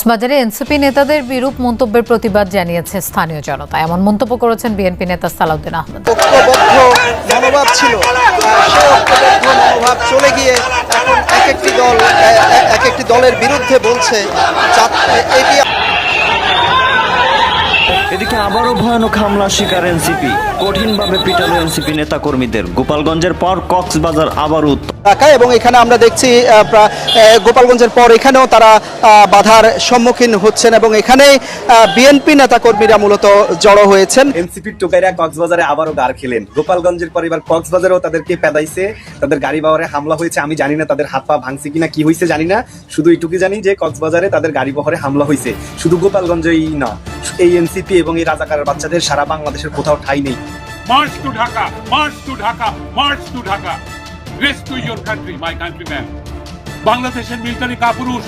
কক্সবাজারে এনসিপি নেতাদের বিরূপ মন্তব্যের প্রতিবাদ জানিয়েছে স্থানীয় জনতা। এমন মন্তব্য করেছেন বিএনপি নেতা সালাউদ্দিন আহমেদ। মনোভাব ছিল। চলে গিয়ে এখন এক একটি দল এক একটি দলের বিরুদ্ধে বলছে এটি এদিকে আবারও ভয়ানক হামলার শিকার এনসিপি। কঠিনভাবে পিটালো এনসিপি নেতাকর্মীদের। গোপালগঞ্জের পর কক্সবাজার আবারও উত্তপ্ত। এলাকায় এবং এখানে আমরা দেখছি গোপালগঞ্জের পর এখানেও তারা বাধার সম্মুখীন হচ্ছেন এবং এখানে বিএনপি নেতাকর্মীরা মূলত জড়ো হয়েছেন। এনসিপির টোকাইরা কক্সবাজারে আবারও গার খেলেন। গোপালগঞ্জের পর এবার কক্সবাজারেও তাদেরকে পেদাইছে। তাদের গাড়ি বাওয়ারে হামলা হয়েছে আমি জানি না তাদের হাত পা ভাঙছে কিনা কি হয়েছে জানি না। শুধু এইটুকু জানি যে কক্সবাজারে তাদের গাড়ি বহরে হামলা হয়েছে। শুধু গোপালগঞ্জেই না এই এনসিপি এবং এই রাজাকারের বাচ্চাদের সারা বাংলাদেশের কোথাও ঠাই নেই। To Dhaka, march to Dhaka, march to Dhaka. Rescue your country, my countrymen. বাংলাদেশের মিলিটারি কাপুরুষ।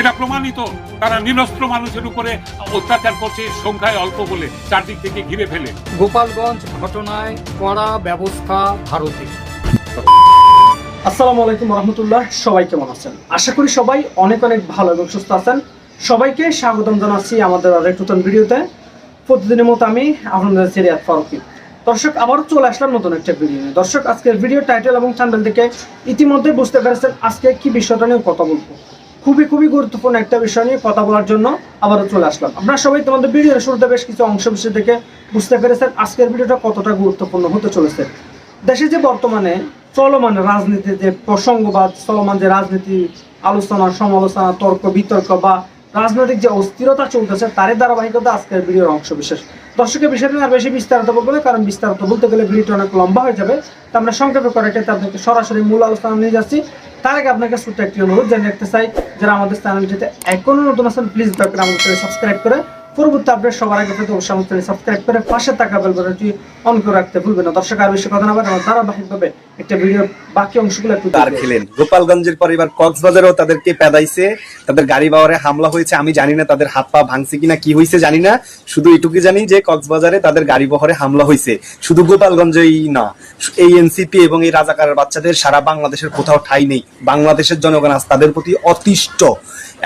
এটা প্রমাণিত তারা নিরস্ত্র মানুষের উপরে অত্যাচার করছে সংখ্যায় অল্প বলে চারদিক থেকে ঘিরে ফেলে। গোপালগঞ্জ ঘটনায় কড়া ব্যবস্থা ভারতের আসসালামু আলাইকুম রহমতুল্লাহ সবাই কেমন আছেন? আশা করি সবাই অনেক অনেক ভালো এবং সুস্থ আছেন। সবাইকে স্বাগতম জানাচ্ছি আমাদের আরেক নতুন ভিডিওতে। প্রতিদিনের মতো আমি আপনাদের সিরিয়াত ফারুকি। দর্শক, আবারও চলে আসলাম নতুন একটা ভিডিও দর্শক, আজকের ভিডিও টাইটেল এবং চ্যানেল থেকে ইতিমধ্যে বুঝতে পেরেছেন আজকে কি বিষয়টা নিয়ে কথা বলব। খুবই খুবই গুরুত্বপূর্ণ একটা বিষয় নিয়ে কথা বলার জন্য আবারও চলে আসলাম। আপনারা সবাই তোমাদের ভিডিওর শুরুতে বেশ কিছু অংশ বিশেষ থেকে বুঝতে পেরেছেন আজকের ভিডিওটা কতটা গুরুত্বপূর্ণ হতে চলেছে। দেশে যে বর্তমানে চলমান রাজনীতি যে প্রসঙ্গবাদ, চলমান যে রাজনীতি আলোচনা, সমালোচনা, তর্ক, বিতর্ক বা রাজনৈতিক যে অস্থিরতা চলতেছে, তারই ধারাবাহিকতা আজকের ভিডিওর অংশ বিশেষ। দর্শকের বিষয়টি আর বেশি বিস্তারিত বলব না, কারণ বিস্তারিত বলতে গেলে ভিডিওটা অনেক লম্বা হয়ে যাবে। তো আমরা সংক্ষেপে করে এটাতে আপনাকে সরাসরি মূল আলোচনা নিয়ে যাচ্ছি। তার আগে আপনাকে ছোট্ট একটি অনুরোধ জানিয়ে রাখতে চাই, যারা আমাদের চ্যানেলটিতে এখনও নতুন আছেন প্লিজ দয়া করে আমাদের সাবস্ক্রাইব করে পরবর্তী আপডেট সবার আগে পেতে অবশ্যই আমাদের চ্যানেল সাবস্ক্রাইব করে পাশে থাকা বেল বাটনটি অন করে রাখতে ভুলবেন না। দর্শক আর বেশি কথা না বলে আমরা ধারাবাহিকভাবে একটা ভিডিওর বাকি অংশগুলো একটু খেলেন। গোপালগঞ্জের পর এবার কক্সবাজারেও তাদেরকে পেদাইছে। তাদের গাড়ি বাওয়ারে হামলা হয়েছে আমি জানি না তাদের হাত পা ভাঙছে কিনা কি হয়েছে জানি না। শুধু এইটুকু জানি যে কক্সবাজারে তাদের গাড়ি বহরে হামলা হয়েছে। শুধু গোপালগঞ্জেই না এই এনসিপি এবং এই রাজাকারের বাচ্চাদের সারা বাংলাদেশের কোথাও ঠাই নেই। বাংলাদেশের জনগণ আজ তাদের প্রতি অতিষ্ঠ।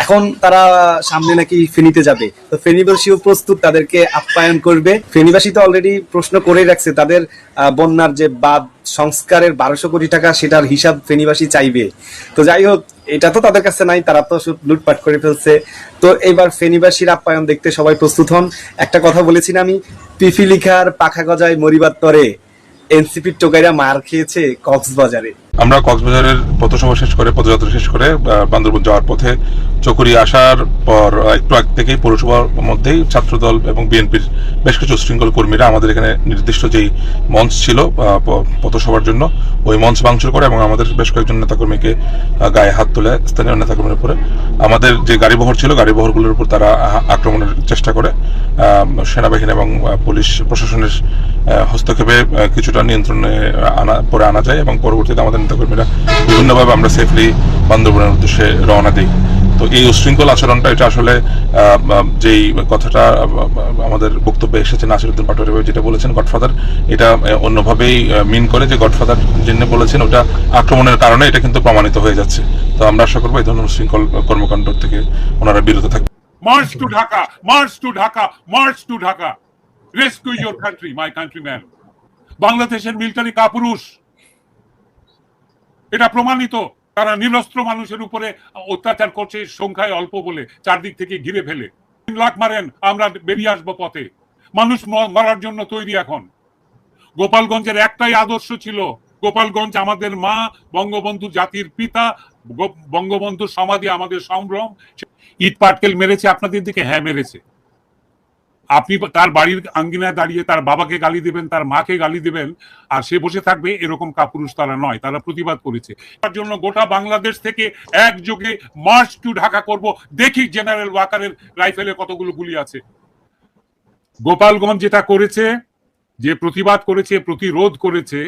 এখন তারা সামনে নাকি ফেনীতে যাবে। তো ফেনীবাসীও প্রস্তুত তাদেরকে আপ্যায়ন করবে। ফেনীবাসী তো অলরেডি প্রশ্ন করেই রাখছে, তাদের বন্যার যে বাদ সংস্কারের বারোশো কোটি টাকা সেটার হিসাব ফেনীবাসী চাইবে। তো যাই হোক, এটা তো তাদের কাছে নাই, তারা তো লুটপাট করে ফেলছে। তো এবার ফেনীবাসীর আপ্যায়ন দেখতে সবাই প্রস্তুত হন। একটা কথা বলেছি আমি পিফিলিখার পাখা গজায় মরিবার তরে, এনসিপির টোকাইরা মার খেয়েছে কক্সবাজারে। আমরা কক্সবাজারের পথসভা শেষ করে পদযাত্রা শেষ করে বান্দরবন যাওয়ার পথে চকুরি আসার পর একটু আগ থেকেই পৌরসভার মধ্যেই ছাত্রদল এবং বিএনপির বেশ কিছু শৃঙ্খল কর্মীরা আমাদের এখানে নির্দিষ্ট যেই মঞ্চ ছিল পথসভার জন্য, ওই মঞ্চ ভাঙচুর করে এবং আমাদের বেশ কয়েকজন নেতাকর্মীকে গায়ে হাত তুলে, স্থানীয় নেতাকর্মীর উপরে, আমাদের যে গাড়িবহর ছিল, গাড়িবহরগুলোর উপর তারা আক্রমণের চেষ্টা করে সেনাবাহিনী এবং পুলিশ প্রশাসনের হস্তক্ষেপে কিছুটা নিয়ন্ত্রণে আনা পরে আনা যায় এবং পরবর্তীতে আমাদের নেতাকর্মীরা বিভিন্নভাবে আমরা সেফলি বান্দরবনের উদ্দেশ্যে রওনা দিই। তো এই উশৃঙ্খল আচরণটা, এটা আসলে যেই কথাটা আমাদের বক্তব্যে এসেছে নাসিরুদ্দিন পাটোয়ারি ভাই যেটা বলেছেন, গডফাদার, এটা অন্যভাবেই মিন করে যে গডফাদার যিনি বলেছেন, ওটা আক্রমণের কারণে এটা কিন্তু প্রমাণিত হয়ে যাচ্ছে। তো আমরা আশা করব এই ধরনের উশৃঙ্খল কর্মকাণ্ড থেকে ওনারা বিরত থাকবে march to Dhaka march to Dhaka march to Dhaka rescue your country my countryman বাংলাদেশের মিলিটারি কাপুরুষ। এটা প্রমাণিত, তারা নিরস্ত্র মানুষের উপরে অত্যাচার করছে সংখ্যায় অল্প বলে, চারদিক থেকে ঘিরে ফেলে। তিন লাখ মারেন, আমরা বেরিয়ে আসব পথে। মানুষ মরার জন্য তৈরি এখন। গোপালগঞ্জের একটাই আদর্শ ছিল, গোপালগঞ্জ আমাদের মা, বঙ্গবন্ধু জাতির পিতা বঙ্গবন্ধুর সমাধি আমাদের সম্ভ্রম। ইট পাটকেল মেরেছে আপনাদের দিকে? হ্যাঁ মেরেছে। আপনি তার বাড়ির আঙ্গিনায় দাঁড়িয়ে তার বাবাকে গালি দেবেন, তার মাকে গালি দেবেন, আর সে বসে থাকবে এরকম কাপুরুষ তারা নয়, তারা প্রতিবাদ করেছে। তার জন্য গোটা বাংলাদেশ থেকে একযোগে মার্চ টু ঢাকা করব। দেখি জেনারেল ওয়াকারের রাইফেলে কতগুলো গুলি আছে। গোপালগঞ্জ যেটা করেছে, যে প্রতিবাদ করেছে, প্রতিরোধ করেছে,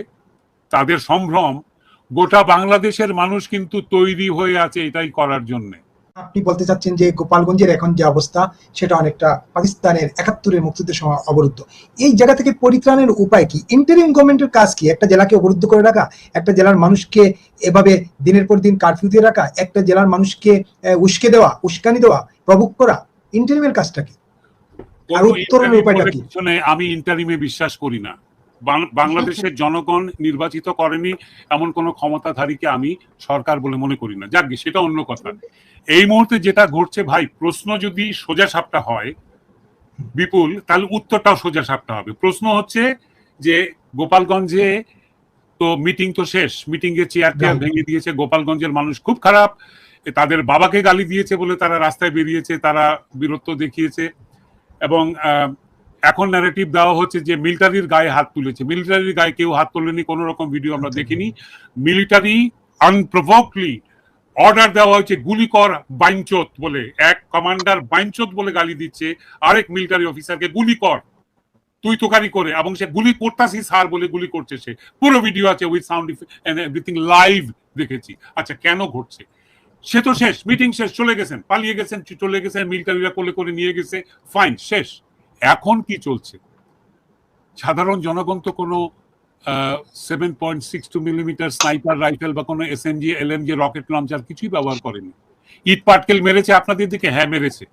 তাদের সম্ভ্রম গোটা বাংলাদেশের মানুষ কিন্তু তৈরি হয়ে আছে এটাই করার জন্যে। আপনি বলতে চাচ্ছেন যে গোপালগঞ্জের এখন যে অবস্থা সেটা অনেকটা পাকিস্তানের একাত্তরের মুক্তিযুদ্ধের সময় অবরুদ্ধ। এই জায়গা থেকে পরিত্রাণের উপায় কি? ইন্টারিম গভর্নমেন্টের কাজ কি? একটা জেলাকে অবরুদ্ধ করে রাখা? একটা জেলার মানুষকে এভাবে দিনের পর দিন কারফিউ দিয়ে রাখা? একটা জেলার মানুষকে উস্কে দেওয়া উস্কানি দেওয়া প্রভোগ করা? ইন্টারিমের কাজটা কি? আর উত্তরণের উপায়টা কি? আমি ইন্টারিমে বিশ্বাস করি না। বাংলাদেশের জনগণ নির্বাচিত করেনি এমন কোন ক্ষমতাধারীকে আমি সরকার বলে মনে করি না। যাক সেটা অন্য কথা। এই মুহূর্তে যেটা ঘটছে ভাই প্রশ্ন যদি সোজা সাপটা হয় বিপুল তাহলে উত্তরটাও সোজা সাপটা হবে। প্রশ্ন হচ্ছে যে গোপালগঞ্জে তো মিটিং তো শেষ। মিটিং এ চেয়ার টেয়ার ভেঙে দিয়েছে গোপালগঞ্জের মানুষ খুব খারাপ। তাদের বাবাকে গালি দিয়েছে বলে তারা রাস্তায় বেরিয়েছে তারা বীরত্ব দেখিয়েছে। এবং আহ, এখন ন্যারেটিভ দেওয়া হচ্ছে যে মিলিটারির গায়ে হাত তুলেছে। মিলিটারির গায়ে কেউ হাত তোলেনি কোনো রকম ভিডিও আমরা দেখিনি। মিলিটারি আনপ্রভোকলি অর্ডার দেওয়া হয়েছে গুলি কর বাইঞ্চোত বলে। এক কমান্ডার বাইঞ্চোত বলে গালি দিচ্ছে আরেক মিলিটারি অফিসারকে গুলি কর তুই তোকারি করে। এবং সে গুলি করতাসি স্যার বলে গুলি করছে সে। পুরো ভিডিও আছে উইথ সাউন্ড এভরিথিং লাইভ দেখেছি। আচ্ছা কেন ঘটছে? সে তো শেষ মিটিং শেষ চলে গেছেন পালিয়ে গেছেন চলে গেছেন মিলিটারিরা কোলে করে নিয়ে গেছে। ফাইন শেষ। এখন কি চলছে? সাধারণ জনগণ তো কোনো seven point six two millimetre sniper rifle বা কোনো S M G L M rocket launcher কিছুই ব্যবহার করেনি। ইট পাটকেল মেরেছে, আপনাদের দিকে হ্যাঁ মেরেছে।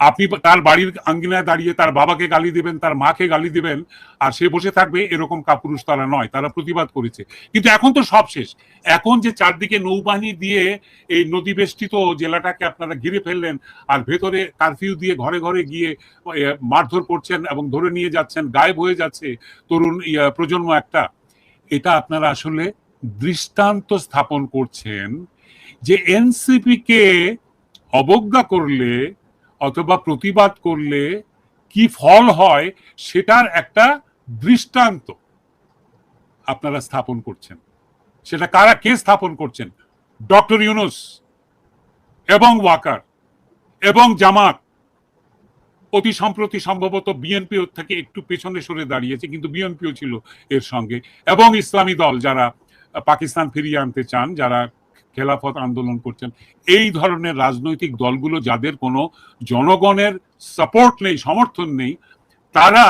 আপনি তার বাড়ির আঙ্গিনায় দাঁড়িয়ে তার বাবাকে গালি দিবেন, তার মাকে গালি দিবেন, আর সে বসে থাকবে এরকম কাপুরুষ তারা নয়, তারা প্রতিবাদ করেছে। কিন্তু এখন তো সব শেষ। এখন যে চারদিকে নৌবাহিনী দিয়ে এই নদী বেষ্টিত জেলাটাকে আপনারা ঘিরে ফেললেন, আর ভেতরে কারফিউ দিয়ে ঘরে ঘরে গিয়ে মারধর করছেন এবং ধরে নিয়ে যাচ্ছেন, গায়েব হয়ে যাচ্ছে তরুণ প্রজন্ম একটা, এটা আপনারা আসলে দৃষ্টান্ত স্থাপন করছেন যে এনসিপি কে অবজ্ঞা করলে অথবা প্রতিবাদ করলে কি ফল হয় সেটার একটা দৃষ্টান্ত আপনারা স্থাপন করছেন। সেটা কারা, কে স্থাপন করছেন? ডক্টর ইউনুস এবং ওয়াকার এবং জামাত। অতি সম্প্রতি সম্ভবত বিএনপি থেকে একটু পেছনে সরে দাঁড়িয়েছে, কিন্তু বিএনপিও ছিল এর সঙ্গে। এবং ইসলামী দল যারা পাকিস্তান ফিরিয়ে আনতে চান, যারা খেলাফত আন্দোলন করছেন। এই ধরনের রাজনৈতিক দলগুলো যাদের কোনো জনগণের সাপোর্ট নেই, সমর্থন নেই, তারা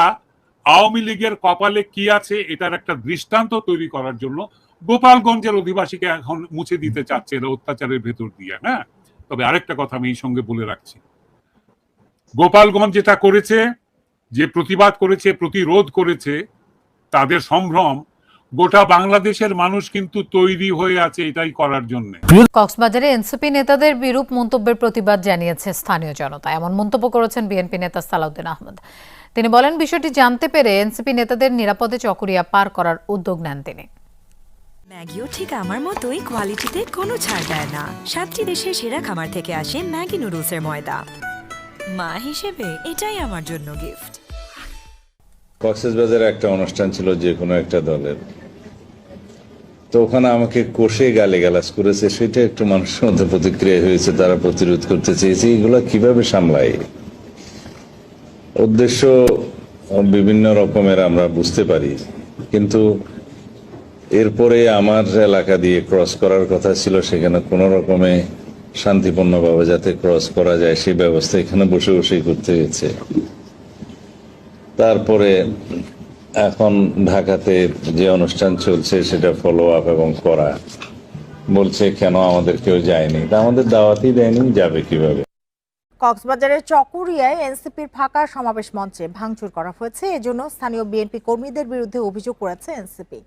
আওয়ামী লীগের কপালে কি আছে এটার একটা দৃষ্টান্ত তৈরি করার জন্য গোপালগঞ্জের অধিবাসীকে এখন মুছে দিতে চাচ্ছে এরা অত্যাচারের ভেতর দিয়ে হ্যাঁ? তবে আরেকটা কথা আমি এই সঙ্গে বলে রাখছি। গোপালগঞ্জ যেটা করেছে, যে প্রতিবাদ করেছে, প্রতিরোধ করেছে, তাদের সম্ভ্রম গোটা বাংলাদেশের মানুষ কিন্তু তৈরি হয়ে আছে এটাই করার জন্য। কক্সবাজারে এনসিপি নেতাদের বিরূপ মন্তব্যের প্রতিবাদ জানিয়েছে স্থানীয় জনতা। এমন মন্তব্য করেছেন বিএনপি নেতা সালাউদ্দিন আহমদ। তিনি বলেন বিষয়টি জানতে পেরে এনসিপি নেতাদের নিরাপদে চকরিয়া পার করার উদ্যোগ নেন তিনি। ম্যাগিও ঠিক আমার মতোই কোয়ালিটিতে কোনো ছাড় দেয় না। সাতটি দেশের সেরা খামার থেকে আসে ম্যাগি নুডলসের ময়দা। মা হিসেবে এটাই আমার জন্য গিফট। কক্সবাজারে একটা অনুষ্ঠান ছিল যে কোনো একটা দলের। তো ওখানে আমাকে কষে গালে গালাজ করেছে, সেটা একটু মানুষের মধ্যে প্রতিক্রিয়া হয়েছে, তারা প্রতিরোধ করতে চেয়েছে, এগুলো কীভাবে সামলায়? উদ্দেশ্য বিভিন্ন রকমের আমরা বুঝতে পারি, কিন্তু এরপরে আমার এলাকা দিয়ে ক্রস করার কথা ছিল, সেখানে কোনো রকমে শান্তিপূর্ণভাবে যাতে ক্রস করা যায় সেই ব্যবস্থা এখানে বসে বসেই করতে হয়েছে। তারপরে এখন ঢাকাতে যে অনুষ্ঠান চলছে, সেটা ফলো আপ এবং করা। বলছে, কেন আমাদের কেউ যায়নি? তা আমাদের দাওয়াতই দেয়নি, যাবে কীভাবে? কক্সবাজারের চকরিয়ায় এনসিপির ফাঁকা সমাবেশ মঞ্চে ভাঙচুর করা হয়েছে। এজন্য স্থানীয় বিএনপি কর্মীদের বিরুদ্ধে অভিযোগ করেছে এনসিপি।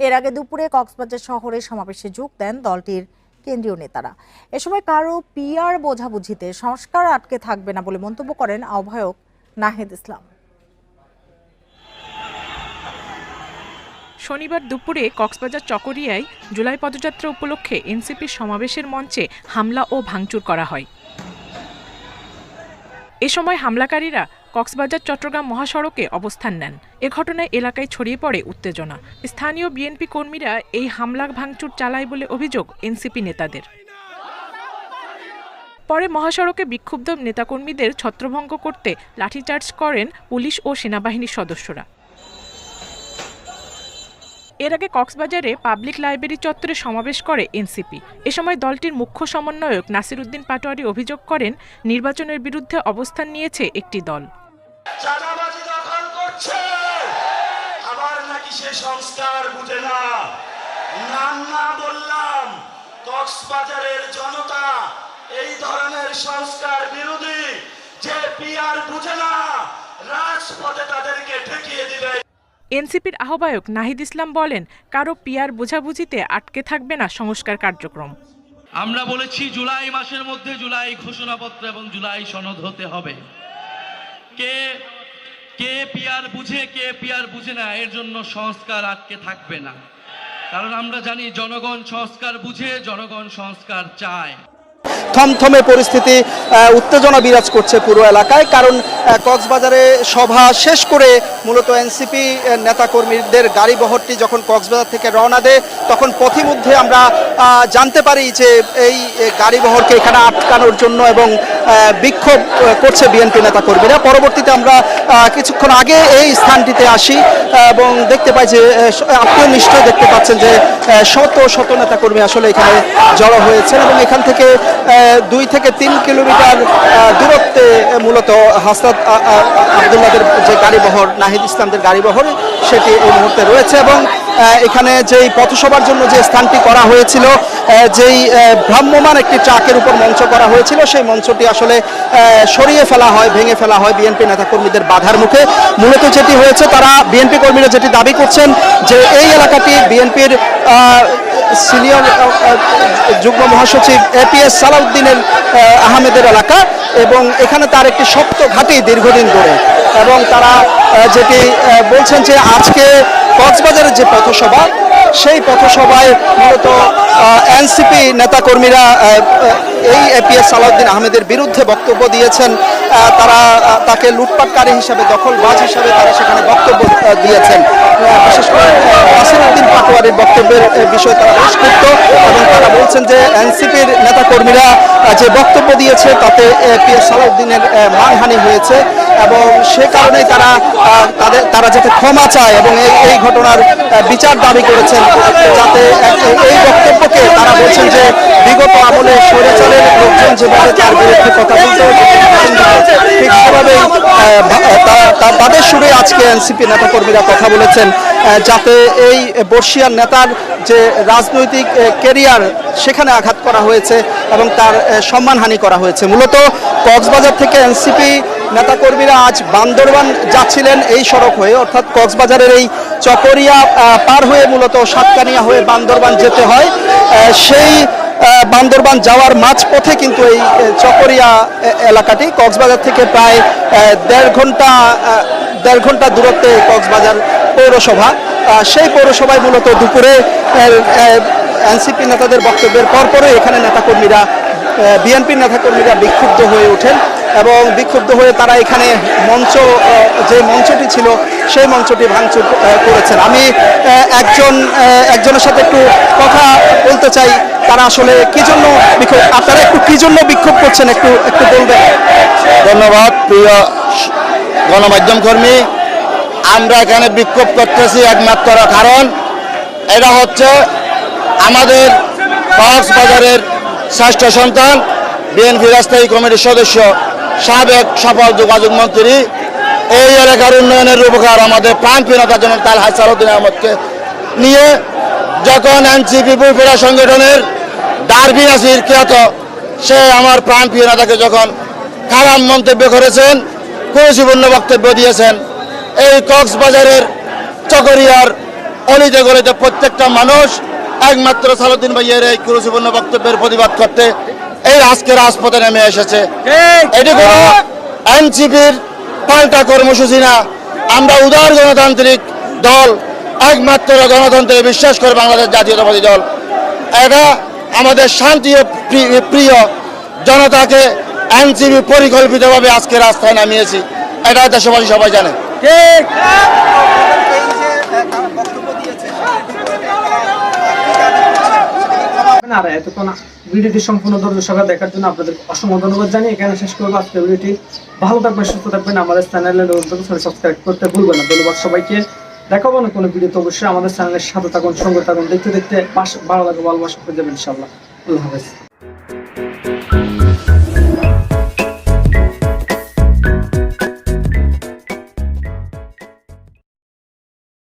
এর আগে দুপুরে কক্সবাজার শহরে সমাবেশে যোগ দেন দলটির কেন্দ্রীয় নেতারা। এ সময় কারও পিআর বোঝাবুঝিতে সংস্কার আটকে থাকবে না বলে মন্তব্য করেন আহ্বায়ক নাহিদ ইসলাম। শনিবার দুপুরে কক্সবাজার চকরিয়ায় জুলাই পদযাত্রা উপলক্ষে এনসিপির সমাবেশের মঞ্চে হামলা ও ভাঙচুর করা হয়। এ সময় হামলাকারীরা কক্সবাজার, চট্টগ্রাম মহাসড়কে অবস্থান নেন। এ ঘটনায় এলাকায় ছড়িয়ে পড়ে উত্তেজনা। স্থানীয় বিএনপি কর্মীরা এই হামলা ভাঙচুর চালায় বলে অভিযোগ এনসিপি নেতাদের। পরে মহাসড়কে বিক্ষুব্ধ নেতাকর্মীদের ছত্রভঙ্গ করতে লাঠিচার্জ করেন পুলিশ ও সেনাবাহিনীর সদস্যরা। এর আগে কক্সবাজারে পাবলিক লাইব্রেরি চত্বরে সমাবেশ করে এনসিপি। এ সময় দলটির মুখ্য সমন্বয়ক নাসিরুদ্দিন পাটোয়ারি অভিযোগ করেন, নির্বাচনের বিরুদ্ধে অবস্থান নিয়েছে একটি দল। সংস্কার বুঝে না। নাম না বললাম, কক্সবাজারের জনতা এই ধরনের সংস্কার বিরোধী যে পিয়ার বুঝে না, রাজপথে তাদেরকে ঠেকিয়ে দিবে। এনসিপির আহ্বায়ক নাহিদ ইসলাম বলেন, কারও পিয়ার বোঝাবুঝিতে আটকে থাকবে না সংস্কার কার্যক্রম। আমরা বলেছি জুলাই মাসের মধ্যে জুলাই ঘোষণাপত্র এবং জুলাই সনদ হতে হবে। কে কে পিয়ার বুঝে, কে পিয়ার বুঝে না, এর জন্য সংস্কার আটকে থাকবে না। কারণ আমরা জানি জনগণ সংস্কার বুঝে, জনগণ সংস্কার চায়। থমথমে পরিস্থিতি উত্তেজনা বিরাজ করছে পুরো এলাকায়, কারণ কক্সবাজারে সভা শেষ করে মূলত এনসিপি নেতাকর্মীদের গাড়ি বহরটি যখন কক্সবাজার থেকে রওনা দেয়, তখন পথিমধ্যে আমরা জানতে পারি যে এই গাড়ি বহরকে এখানে আটকানোর জন্য এবং বিক্ষোভ করছে বিএনপি নেতাকর্মীরা। পরবর্তীতে আমরা কিছুক্ষণ আগে এই স্থানটিতে আসি, এবং দেখতে পাই যে আপনিও নিশ্চয়ই দেখতে পাচ্ছেন যে শত শত নেতাকর্মী আসলে এখানে জড়ো হয়েছেন এবং এখান থেকে দুই থেকে তিন কিলোমিটার দূরত্বে মূলত হাসনাত আবদুল্লাদের যে গাড়িবহর, নাহিদ ইসলামদের গাড়িবহর, সেটি এই মুহূর্তে রয়েছে এবং এখানে যেই পথসভার জন্য যে স্থানটি করা হয়েছিল যেই ভ্রাম্যমান একটি ট্রাকের উপর মঞ্চ করা হয়েছিল, সেই মঞ্চটি আসলে সরিয়ে ফেলা হয়, ভেঙে ফেলা হয় বিএনপি নেতাকর্মীদের বাধার মুখে। মূলত যেটি হয়েছে, তারা বিএনপি কর্মীরা যেটি দাবি করছেন, যে এই এলাকাটি বিএনপির সিনিয়র যুগ্ম মহাসচিব এপিএস সালাউদ্দিনের আহমেদের এলাকা এবং এখানে তার একটি শক্ত ঘাঁটি দীর্ঘদিন ধরে। এবং তারা যেটি বলছেন যে আজকে কক্সবাজারের যে পথসভা, সেই পথসভায় মূলত এনসিপি নেতাকর্মীরা এই এপিএস সালাউদ্দিন আহমেদের বিরুদ্ধে বক্তব্য দিয়েছেন। তারা তাকে লুটপাটকারী হিসাবে, দখলবাজ হিসাবে তারা সেখানে বক্তব্য দিয়েছেন। বিশেষ করে নাসিরুদ্দিন পাটোয়ারির বক্তব্যের বিষয়ে তারা বেশ এবং তারা বলছেন যে এনসিপির নেতাকর্মীরা যে বক্তব্য দিয়েছে তাতে পিএস সালাউদ্দিনের আহ, মানহানি হয়েছে। এবং সে কারণেই তারা তাদের, তারা যাতে ক্ষমা চায় এবং এই ঘটনার বিচার দাবি করেছেন, যাতে এই বক্তব্যকে তারা বলছেন যে বিগত আমলে স্বৈরাচারের লোকজন যেভাবে তার বিরুদ্ধে কথা বলতে ঠিক সেভাবেই তাদের সুরে আজকে এনসিপি নেতাকর্মীরা কথা বলেছেন যাতে এই বর্ষিয়ার নেতার যে রাজনৈতিক কেরিয়ার সেখানে আঘাত করা হয়েছে এবং তার সম্মানহানি করা হয়েছে। মূলত কক্সবাজার থেকে এনসিপি নেতাকর্মীরা আজ বান্দরবান যাচ্ছিলেন এই সড়ক হয়ে, অর্থাৎ কক্সবাজারের এই চকরিয়া পার হয়ে মূলত সাতকানিয়া হয়ে বান্দরবান যেতে হয়। সেই বান্দরবান যাওয়ার মাঝপথে কিন্তু এই চকরিয়া এলাকাটি কক্সবাজার থেকে প্রায় দেড় ঘণ্টা দেড় ঘণ্টা দূরত্বে কক্সবাজার পৌরসভা। সেই পৌরসভায় মূলত দুপুরে এনসিপি নেতাদের বক্তব্যের পরপরই এখানে নেতাকর্মীরা বিএনপির নেতাকর্মীরা বিক্ষুব্ধ হয়ে ওঠেন। এবং বিক্ষুব্ধ হয়ে তারা এখানে মঞ্চ যে মঞ্চটি ছিল, সেই মঞ্চটি ভাঙচুর করেছেন। আমি একজন একজনের সাথে একটু কথা বলতে চাই। তারা আসলে কি জন্য বিক্ষোভ আপনারা একটু কি জন্য বিক্ষোভ করছেন একটু একটু বলবেন? ধন্যবাদ, প্রিয় গণমাধ্যম কর্মী। আমরা এখানে বিক্ষোভ করতেছি একমাত্র কারণ, এটা হচ্ছে আমাদের কক্সবাজারের শ্রেষ্ঠ সন্তান। বিএনপি স্থায়ী কমিটির সদস্য সাবেক সফল যোগাযোগ মন্ত্রী। এই এলাকার উন্নয়নের উপকার আমাদের প্রাণ পিনতার জন্য তাল হাসারুদ্দিন আহমদকে নিয়ে যখন এনসিপি বুফেরা সংগঠনের ডারবি নাসির খ্যাত, সে আমার প্রাণ প্রিয় নেতাকে যখন খারাপ মন্তব্য করেছেন, কুরুচিপূর্ণ বক্তব্য দিয়েছেন, এই কক্সবাজারের চকরিয়ার অলিতে গলিতে প্রত্যেকটা মানুষ, একমাত্র সালুদ্দিন ভাইয়ের এই কুরুচিপূর্ণ বক্তব্যের প্রতিবাদ করতে এই আজকে রাজপথে নেমে এসেছে। এটি কোনো এনসিপির পাল্টা কর্মসূচি না। আমরা উদার গণতান্ত্রিক দল একমাত্র গণতন্ত্রে বিশ্বাস করে বাংলাদেশ জাতীয়তাবাদী দল। এটা আমাদের শান্তি প্রিয় জনতাকে এনসিপি পরিকল্পিতভাবে আজকে রাস্তায় নামিয়েছি। এটা দেশবাসী সবাই জানে। আর এতক্ষণ ভিডিওটি সম্পূর্ণ ধৈর্য সভা দেখার জন্য আপনাদের অসংখ্য ধন্যবাদ জানিয়ে এখানে শেষ করব। আজকের ভিডিওটি ভালো থাকবেন, সুস্থ থাকবেন। আমাদের চ্যানেলে সাবস্ক্রাইব করতে ভুলবেন না। ধন্যবাদ সবাইকে। দেখাবো না কোনো ভিডিও তো অবশ্যই। আমাদের চ্যানেলের সাথে থাকুন, সঙ্গে থাকুন। দেখতে দেখতে ভালো লাগে ভালোবাসা করে যাবেন ইনশাল্লাহ আল্লাহ হাফেজ।